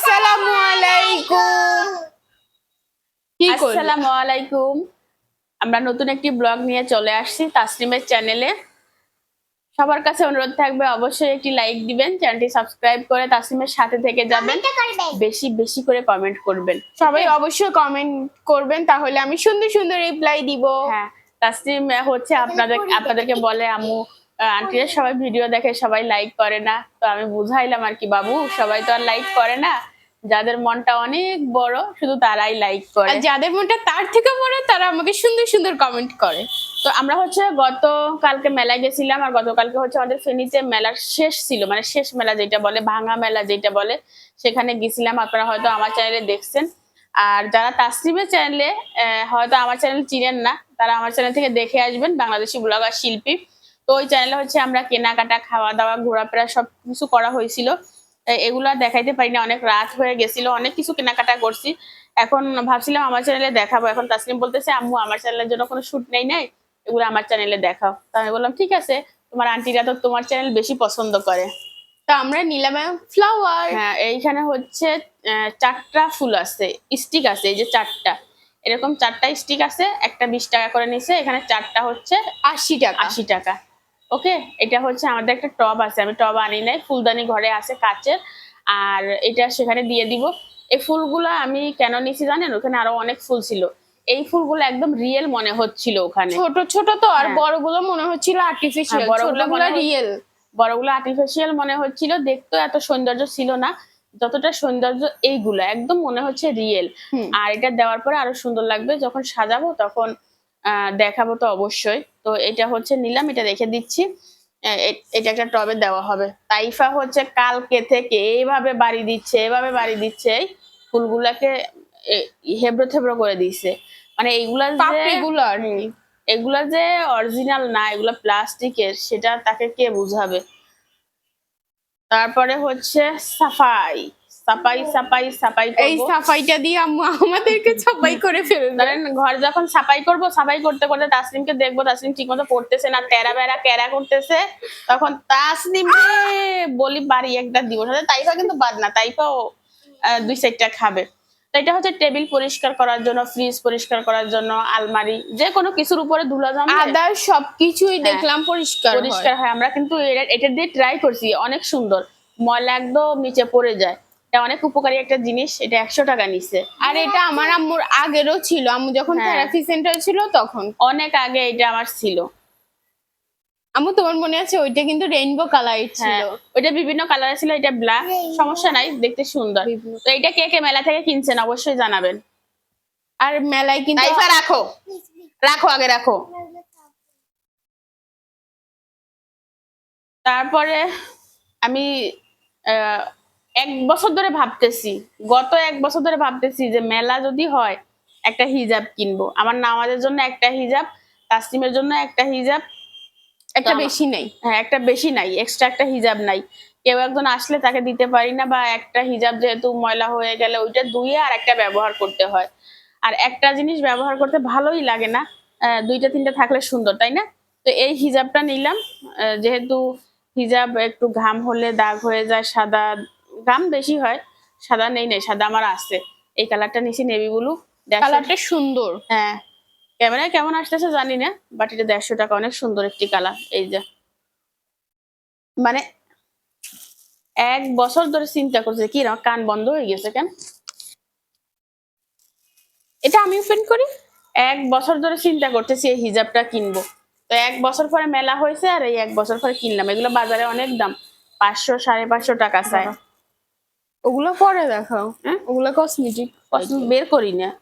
আসসালামু আলাইকুম কি আসসালামু আলাইকুম আমরা নতুন একটি ব্লগ নিয়ে চলে আসছি তাসলিমের চ্যানেলে সবার কাছে অনুরোধ থাকবে অবশ্যই একটি লাইক দিবেন চ্যানেলটি সাবস্ক্রাইব করে তাসলিমের সাথে থেকে যাবেন। বেশি বেশি করে কমেন্ট করবেন সবাই অবশ্যই কমেন্ট করবেন তাহলে আমি সুন্দর সুন্দর রিপ্লাই দিব। হ্যাঁ তাসলিম হচ্ছে আপনাদের আপনাদেরকে বলে আম্মু আন্টিরা সবাই ভিডিও দেখে সবাই লাইক করে না। তো আমি বুঝাইলাম আর কি বাবু সবাই তো আর লাইক করে না। যাদের মনটা অনেক বড় শুধু তারাই লাইক করে। আর যাদের মনটা তার থেকে বড় তারা আমাকে সুন্দর সুন্দর কমেন্ট করে। তো আমরা হচ্ছে গতকালকে মেলায় গেছিলাম আর গতকালকে হচ্ছে আমাদের ফেনীতে মেলার শেষ ছিল মানে শেষ মেলা যেটা বলে ভাঙা মেলা যেটা বলে সেখানে গেছিলাম। আপনারা হয়তো আমার চ্যানেলে দেখছেন। আর যারা তাসলিমের চ্যানেলে হয়তো আমার চ্যানেল চিনেন না তারা আমার চ্যানেল থেকে দেখে আসবেন বাংলাদেশি ব্লগার শিল্পী। তো ওই চ্যানেলে হচ্ছে আমরা কেনাকাটা খাওয়া দাওয়া ঘোরাফেরা সব কিছু করা হয়েছিল। এগুলো আর দেখাইতে পারি না অনেক রাত হয়ে গেছিল অনেক কিছু কেনাকাটা করছি। এখন ভাবছিলাম আমার চ্যানেলে দেখাবো। এখন তাসলিম বলতেছে আম্মু আমার চ্যানেলের জন্য কোনো শুট নেই নাই এগুলো আমার চ্যানেলে দেখাও। তা আমি বললাম ঠিক আছে তোমার আন্টিরা তো তোমার চ্যানেল বেশি পছন্দ করে। তা আমরা নিলাম ফ্লাওয়ার হ্যাঁ এইখানে হচ্ছে চারটা ফুল আছে স্টিক আছে এই যে চারটা। এরকম চারটা স্টিক আছে একটা বিশ টাকা করে নিছে এখানে চারটা হচ্ছে আশি টাকা। আশি টাকা। ওকে এটা হচ্ছে আমাদের একটা টব আছে। আমি টব আনি নাই ফুলদানি ঘরে আছে কাচের। আর এটা সেখানে দিয়ে দিব। এই ফুলগুলো আমি কেন নিছি জানেন? ওখানে আরও অনেক ফুল ছিল। এই ফুলগুলো একদম রিয়েল মনে হচ্ছিল ওখানে। ছোট ছোট তো আর হ্যাঁ। বড়গুলো মনে হচ্ছিল আর্টিফিশিয়াল বড়গুলো রিয়েল বড়গুলো আর্টিফিশিয়াল মনে হচ্ছিল। দেখতে এত সৌন্দর্য ছিল না। যতটা সৌন্দর্য এইগুলো একদম মনে হচ্ছে রিয়েল আর এটা দেওয়ার পরে আরও সুন্দর লাগবে। যখন সাজাবো তখন দেখাবো তো অবশ্যই। তো এটা হচ্ছে নিলাম এটা রেখে দিচ্ছি। এটা একটা টবে দেওয়া হবে। তাইফা হচ্ছে কালকে থেকে এইভাবে বাড়ি দিচ্ছে এভাবে বাড়ি দিচ্ছে। এই ফুলগুলাকে হেবড়ো থেবড়ো করে দিচ্ছে মানে এইগুলা পাপড়িগুলো এগুলা যে অরিজিনাল না এগুলা প্লাস্টিকের সেটা তাকে কে বুঝাবে? তারপরে হচ্ছে সাফাই। সাফাই সাফাই সাফাই এই সাফাইটা দিয়ে আম্মু আমাদেরকে ছাপাই করে ফেলবে। ধরেন ঘর যখন সাফাই করব সাফাই করতে করতে তাসলিমকে দেখব তাসলিম ঠিক মতো পড়তেছে না তেরা বেড়া ক্যারা করতেছে। তখন তাসলিম বলি বাড়ি একটা দিব। তাইফা কিন্তু বাদ না তাইফাও দুই সাইডটা খাবে। এটা হচ্ছে টেবিল পরিষ্কার করার জন্য ফ্রিজ পরিষ্কার করার জন্য আলমারি যে কোনো কিছুর উপরে ধুলা জমলে আদার সবকিছুই দেখলাম পরিষ্কার হ্যাঁ। পরিষ্কার হয়। আমরা কিন্তু এটা- এটা দিয়ে ট্রাই করছি অনেক সুন্দর। ময়লা একদম নিচে পড়ে যায়। এটা অনেক উপকারী একটা জিনিস এটা একশো টাকা নিচ্ছে আর এটা আমার আম্মুর আগেরও ছিল আম্মু যখন হ্যাঁ। থেরাপি সেন্টার ছিল তখন। অনেক আগে এটা আমার ছিল। আম্মু তোমার মনে আছে ওইটা কিন্তু রেইনবো কালার ছিল হ্যাঁ ওইটা বিভিন্ন কালার ছিল এটা ব্ল্যাক সমস্যা নাই দেখতে সুন্দর। তো এটা কে কে মেলা থেকে কিনছেন অবশ্যই জানাবেন। আর মেলায় কিন্তু রাখো। রাখো আগে রাখো। তারপরে আমি আহ, এক বছর ধরে ভাবতেছি গত এক বছর ধরে ভাবতেছি যে মেলা যদি হয় একটা হিজাব কিনবো। আমার নামাজের জন্য একটা হিজাব তাসলিমের জন্য একটা হিজাব। একটা বেশি নেই। হ্যাঁ একটা বেশি নাই এক্সট্রা একটা হিজাব নাই। কেউ একজন আসলে তাকে দিতে পারি না বা একটা হিজাব যেহেতু ময়লা হয়ে গেলে ওইটা ধুয়ে আর একটা ব্যবহার করতে হয়। আর একটা জিনিস ব্যবহার করতে ভালোই লাগে না দুইটা তিনটা থাকলে সুন্দর তাই না? তো এই হিজাবটা নিলাম যেহেতু হিজাব একটু ঘাম হলে দাগ হয়ে যায় সাদা ঘাম বেশি হয় সাদা নেই নেই সাদা আমার আছে। এই কালারটা নিছি নেভি ব্লু কালারটা সুন্দর। হ্যাঁ ক্যামেরায় কেমন আসতেছে জানি না বাট এটা দেড়শো টাকা অনেক সুন্দর একটি কালার এই যে। মানে এক বছর ধরে চিন্তা করছে কি আমার কান বন্ধ হয়ে গেছে কেন? এটা আমি ওপেন করি। এক বছর ধরে চিন্তা করতেছি এই হিজাবটা কিনবো। তো এক বছর পরে মেলা হয়েছে আর এই এক বছর পরে কিনলাম। এগুলো বাজারে অনেক দাম পাঁচশো সাড়ে পাঁচশো টাকা চায় ওগুলো পরে দেখাও। হ্যাঁ? ওগুলো কসমেটিক কসম- বের করি না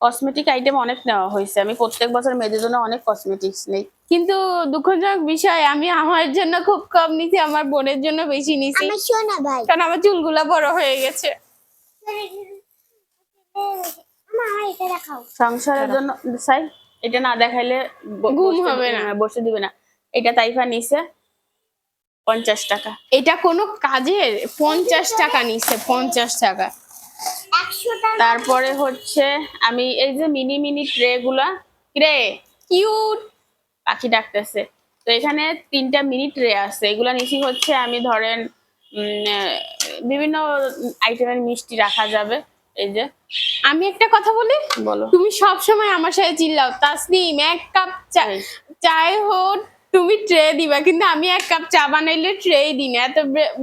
কসমেটিক আইটেম অনেক নেওয়া হয়েছে। আমি প্রত্যেক বছর মেয়েদের জন্য অনেক কসমেটিক্স নেই। কিন্তু দুঃখজনক বিষয় আমি আমার জন্য খুব কম নিছি আমার বোনের জন্য বেশি নিছি। আমার শোনা ভাই। কারণ আমার চুলগুলা বড় হয়ে গেছে। সংসারের জন্য সাই এটা না দেখাইলে ঘুম হবে না। বসে দিবে না। এটা তাইফা নিছে। পঞ্চাশ টাকা। এটা কোনো কাজের পঞ্চাশ টাকা নিচ্ছে পঞ্চাশ টাকা। তারপরে হচ্ছে আমি এই যে মিনি মিনি ট্রে গুলা রে কিউট। পাখি ডাকতেছে। তো এখানে তিনটা মিনি ট্রে আছে এগুলা নিচি হচ্ছে আমি ধরেন বিভিন্ন আইটেমের মিষ্টি রাখা যাবে এই যে। আমি একটা কথা বলি? বলো। তুমি সব সময় আমার সাথে চিল্লাও। তাসনিম এক কাপ চা। চায় হোক তুমি ট্রে দিবা কিন্তু আমি এক কাপ চা বানাইলে ট্রে দিই না। এত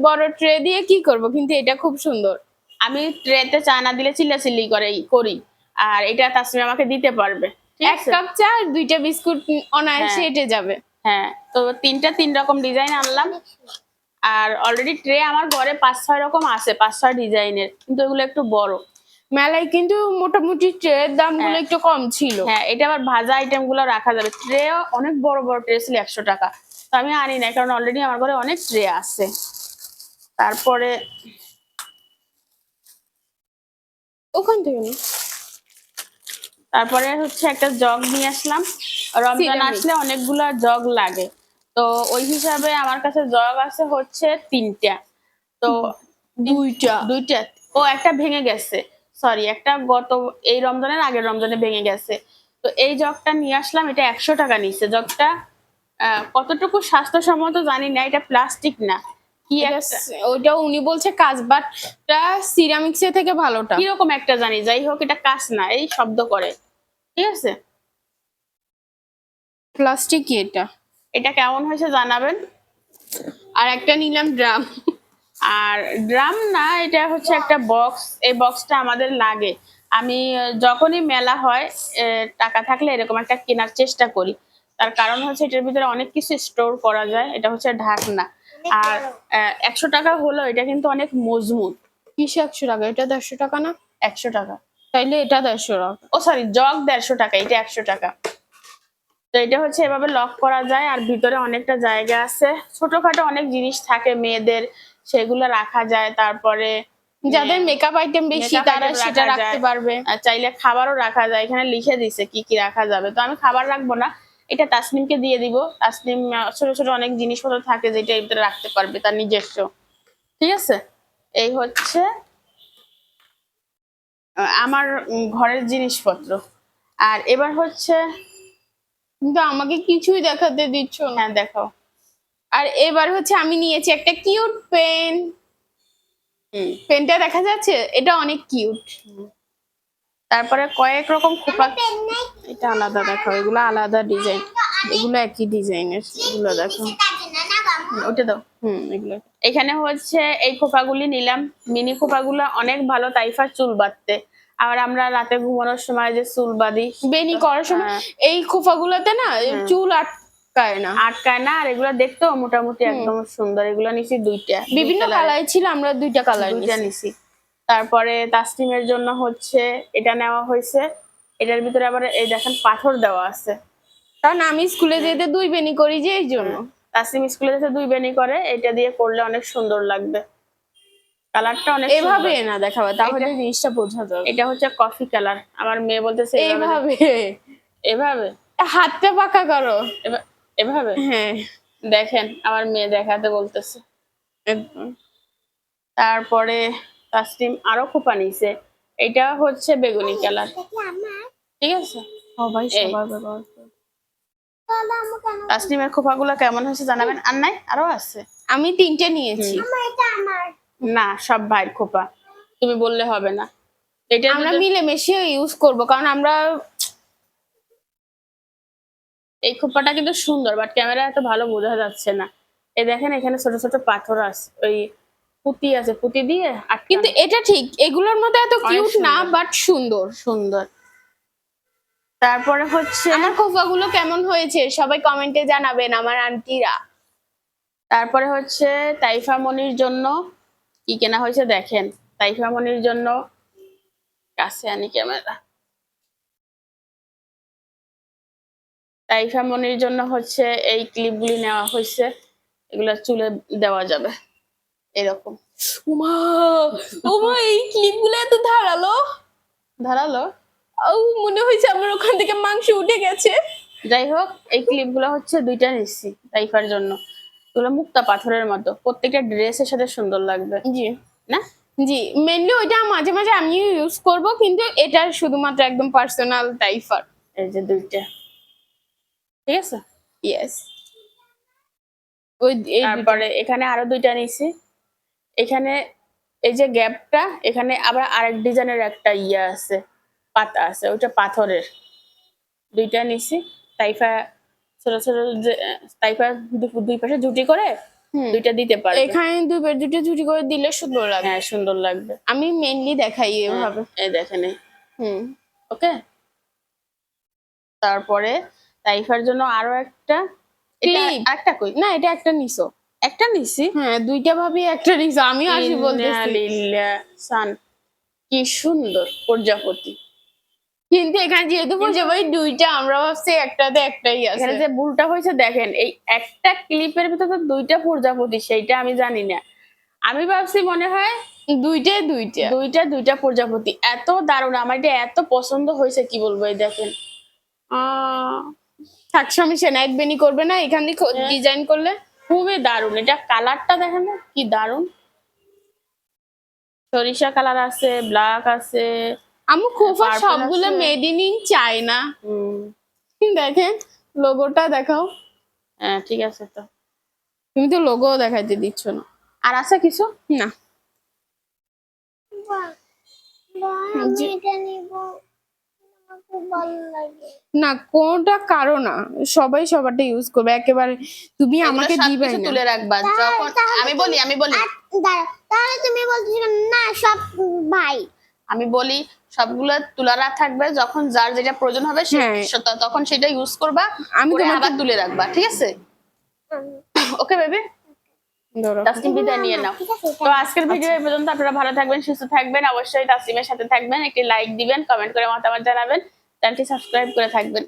বড় ট্রে দিয়ে কি করব? কিন্তু এটা খুব সুন্দর। আমি ট্রেতে চা না দিলে চিল্লাচিল্লি করে করি। আর এটা তাসমি আমাকে দিতে পারবে। এক কাপ চা আর দুইটা বিস্কুট অনায়াসে হ্যাঁ। হেঁটে যাবে। হ্যাঁ তো তিনটা তিন রকম ডিজাইন আনলাম। আর অলরেডি ট্রে আমার ঘরে পাঁচ ছয় রকম আছে পাঁচ ছয় ডিজাইনের কিন্তু এগুলো একটু বড়। মেলায় কিন্তু মোটামুটি ট্রের দামগুলো হ্যাঁ। একটু কম ছিল। হ্যাঁ এটা আবার ভাজা আইটেমগুলো রাখা যাবে। ট্রে অনেক বড় বড় ট্রে ছিল একশো টাকা। তো আমি আনি না কারণ অলরেডি আমার ঘরে অনেক ট্রে আছে। তারপরে ওখান থেকে তারপরে হচ্ছে একটা জগ নিয়ে আসলাম। রমজান আসলে অনেকগুলা জগ লাগে। তো ওই হিসাবে আমার কাছে জগ আছে হচ্ছে তিনটা। তো দুইটা। দুইটা। ও একটা ভেঙে গেছে। সরি একটা গত এই রমজানের আগের রমজানে ভেঙে গেছে। তো এই জগটা নিয়ে আসলাম এটা একশো টাকা নিচ্ছে। জগটা কতটুকু স্বাস্থ্যসম্মত জানি না এটা প্লাস্টিক না। কি ওইটা উনি বলছে কাজবাটটা সিরামিক্স এর থেকে ভালোটা। কীরকম একটা জানি যাই হোক এটা কাজ না এই শব্দ করে। ঠিক আছে? প্লাস্টিক এটা। এটা কেমন হয়েছে জানাবেন? আর একটা নিলাম ড্রাম আর ড্রাম না এটা হচ্ছে একটা বক্স এই বক্সটা আমাদের লাগে। আমি যখনই মেলা হয় টাকা থাকলে এরকম একটা কেনার চেষ্টা করি। তার কারণ হচ্ছে এটার ভিতরে অনেক কিছু স্টোর করা যায় এটা হচ্ছে ঢাকনা। আর একশো টাকা হলো এটা কিন্তু অনেক মজবুত। কিসে একশো টাকা? এটা দেড়শো টাকা না? একশো টাকা। তাইলে এটা দেড়শো টাকা। ও সরি জগ দেড়শো টাকা এটা একশো টাকা। তো এটা হচ্ছে এভাবে লক করা যায় আর ভিতরে অনেকটা জায়গা আছে। ছোটখাটো অনেক জিনিস থাকে মেয়েদের সেগুলো রাখা যায় তারপরে যাদের মেকআপ আইটেম বেশি তারা সেটা রাখতে পারবে। আর চাইলে খাবারও রাখা যায়। এখানে লিখে দিছে কি কি রাখা যাবে। তো আমি খাবার রাখব না। এটা তাসনিমকে দিয়ে দিব। তাসনিম ছোট ছোট অনেক জিনিসপত্র থাকে যেটা এর ভিতরে রাখতে পারবে তার নিজস্ব। ঠিক আছে? এই হচ্ছে আমার ঘরের জিনিসপত্র। আর এবার হচ্ছে কিন্তু আমাকে কিছুই দেখাতে দিচ্ছ না। হ্যাঁ দেখো আর এবার হচ্ছে আমি নিয়েছি একটা কিউট পেন। পেনটা দেখা যাচ্ছে? এটা অনেক কিউট। তারপরে কয়েক রকম খোপা এটা আলাদা দেখো এগুলো আলাদা ডিজাইন। এগুলো একই ডিজাইনের এগুলো দেখো। ওটা দাও। হুম এগুলো। এখানে হচ্ছে এই খোপাগুলি নিলাম। মিনি খোপাগুলো অনেক ভালো তাইফার চুল বাঁধতে। আবার আমরা রাতে ঘুমানোর সময় যে চুল বাঁধি। বেনি করার সময় হ্যাঁ। এই খোফাগুলোতে না চুল আটকায় না। আটকায় না আর এগুলো দেখতেও মোটামুটি একদম সুন্দর। এগুলো নিছি দুইটা। বিভিন্ন কালার ছিল আমরা দুইটা কালার নিছি। তারপরে তাসলিমের জন্য হচ্ছে এটা নেওয়া হয়েছে। এটার ভিতরে আবার এই দেখেন পাথর দেওয়া আছে। কারণ আমি স্কুলে যেতে দুই বেনি করি যে এই জন্য। তাসলিম স্কুলে যেতে দুই বেনি করে এটা দিয়ে করলে অনেক সুন্দর লাগবে। কালারটা অনেক এভাবে না দেখাবে তাহলে জিনিসটা বোঝা যাবে। এটা হচ্ছে কফি কালার আমার মেয়ে বলতেছে এইভাবে এভাবে? হাতটা পাকা করো। এভা- এভাবে? হ্যাঁ। দেখেন আমার মেয়ে দেখাতে বলতেছে। একদম। তারপরে তাসলিম আরও খোপা নিছে। এটা হচ্ছে বেগুনি কালার। ঠিক আছে? সবাই। সবার ব্যবহার তাসলিমের খোপাগুলো কেমন হয়েছে জানাবেন? আর নাই? আরও আছে? আমি তিনটে নিয়েছি। না সব ভাইয়ের খোপা। তুমি বললে হবে না। এটা আমরা মিলেমিশে ইউজ করব কারণ আমরা এই খোপাটা কিন্তু সুন্দর বাট ক্যামেরা এত ভালো বোঝা যাচ্ছে না। এই দেখেন এখানে ছোট ছোট পাথর আছে ওই পুঁতি আছে পুঁতি দিয়ে আর কিন্তু এটা ঠিক এগুলোর মধ্যে এত কিউট না বাট সুন্দর। সুন্দর। তারপরে হচ্ছে আমার খোফাগুলো কেমন হয়েছে সবাই কমেন্টে জানাবেন আমার আন্টিরা তারপরে হচ্ছে তাইফা মনির জন্য কি কেনা হয়েছে দেখেন। তাইফা মনির জন্য কাছে আনি ক্যামেরা তাইফা মনির জন্য হচ্ছে এই ক্লিপগুলি নেওয়া হয়েছে। এগুলো চুলে দেওয়া যাবে। এরকম। উমা উমা এই ক্লিপগুলো এত ধারালো? ধারালো? ও মনে হয়েছে আমার ওখান থেকে মাংস উঠে গেছে। যাই হোক এই ক্লিপগুলো হচ্ছে দুইটা নিচ্ছি তাইফার জন্য। এগুলো মুক্তা পাথরের মতো। প্রত্যেকটা ড্রেসের সাথে সুন্দর লাগবে। জি। না? জি মেনলি ওইটা মাঝে মাঝে আমিও ইউজ করব কিন্তু এটা শুধুমাত্র একদম পার্সোনাল টাইফার এই যে দুইটা। ঠিক আছে? ইয়েস ওই তারপরে এখানে আরও দুইটা নিছি এখানে এই যে গ্যাপটা এখানে আবার আরেক ডিজাইনের একটা ইয়ে আছে পাতা আছে ওইটা পাথরের। দুইটা নিছি তাইফা ছোট ছোট যে তাইফা দুই পাশে জুটি করে হুম। দুইটা দিতে পারবে। এখানে দুটো দুটো জুটি করে দিলে সুন্দর লাগবে। হ্যাঁ সুন্দর লাগবে। আমি মেনলি দেখাই এভাবে। এই দেখেন। হুম। ওকে? তারপরে তাইফার জন্য আরও একটা। এটা একটা কই? না এটা একটা নিছো। একটা নিছি। হ্যাঁ দুইটা ভাবি একটা নিছো। আমি আসি বলতেছি। সান কি সুন্দর প্রজাপতি। কিন্তু এখানে যেহেতু বুঝে ভাই দুইটা আমরা ভাবছি একটাতে একটাই আছে। এখানে যে ভুলটা হয়েছে দেখেন এই একটা ক্লিপের ভিতরে তো দুইটা প্রজাপতি সেইটা আমি জানি না। আমি ভাবছি মনে হয় দুইটাই দুইটা। দুইটা দুইটা প্রজাপতি। এত দারুণ আমার এটা এত পছন্দ হয়েছে কি বলব এই দেখেন। আহ, থাক সমস্যা না এক বেনি করবে না এখান থেকে হ্যাঁ। ডিজাইন করলে? খুবই দারুণ এটা কালারটা দেখেন কি দারুণ। সরিষা কালার আছে ব্ল্যাক আছে আমি খোফা সবগুলো। মেড ইন ইন চায়না দেখেন লোগোটা দেখাও। হ্যাঁ ঠিক আছে তো। তুমি তো লোগো দেখাইতে দিচ্ছ না। আর আছে কিছু? না। না কোনটা কারও না। সবাই সবারটা ইউজ করবে। একেবারে তুমি আমাকে দিবে না। তুলে রাখবা। যখন আমি বলি আমি বলি। তাহলে তুমি বলতেছো কেন? না সব ভাই। আমি বলি সবগুলো তুলারা থাকবে। যখন যার যেটা প্রয়োজন হবে সে- হ্যাঁ। তখন সেটা ইউজ করবা। আমি তোমাকে- আবার তুলে রাখবা। ঠিক আছে? ওকে বেবি তাসকিন বিদায় নিয়ে নাও। তো আজকের ভিডিও এই পর্যন্ত আপনারা ভালো থাকবেন সুস্থ থাকবেন অবশ্যই তাসলিমের সাথে থাকবেন একটি লাইক দিবেন কমেন্ট করে মতামত জানাবেন চ্যানেলটি সাবস্ক্রাইব করে থাকবেন।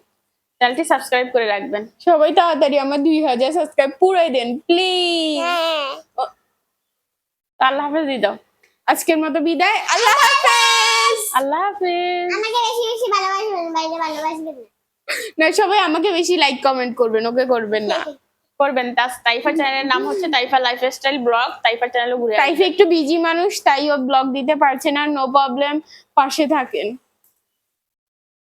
চ্যানেলটি সাবস্ক্রাইব করে রাখবেন। সবাই তাড়াতাড়ি আমার দুই হাজার সাবস্ক্রাইব পুরাই দেন প্লিজ হ্যাঁ। আল্লাহ হাফেজ দিয়ে দাও। আজকের মতো বিদায় আল্লাহ হাফেজ। আল্লাহ হাফেজ। আমাকে বেশি বেশি ভালোবাসবেন বাইরে ভালোবাসবেন না। না সবাই আমাকে বেশি লাইক কমেন্ট করবেন ওকে করবেন না। করবেন। তার টাইফা চ্যানেলের নাম হচ্ছে তাইফা লাইফস্টাইল ব্লগ টাইফা চ্যানেলে ঘুরে টাইফা একটু বিজি মানুষ তাই ও ব্লগ দিতে পারছে না নো প্রবলেম পাশে থাকেন।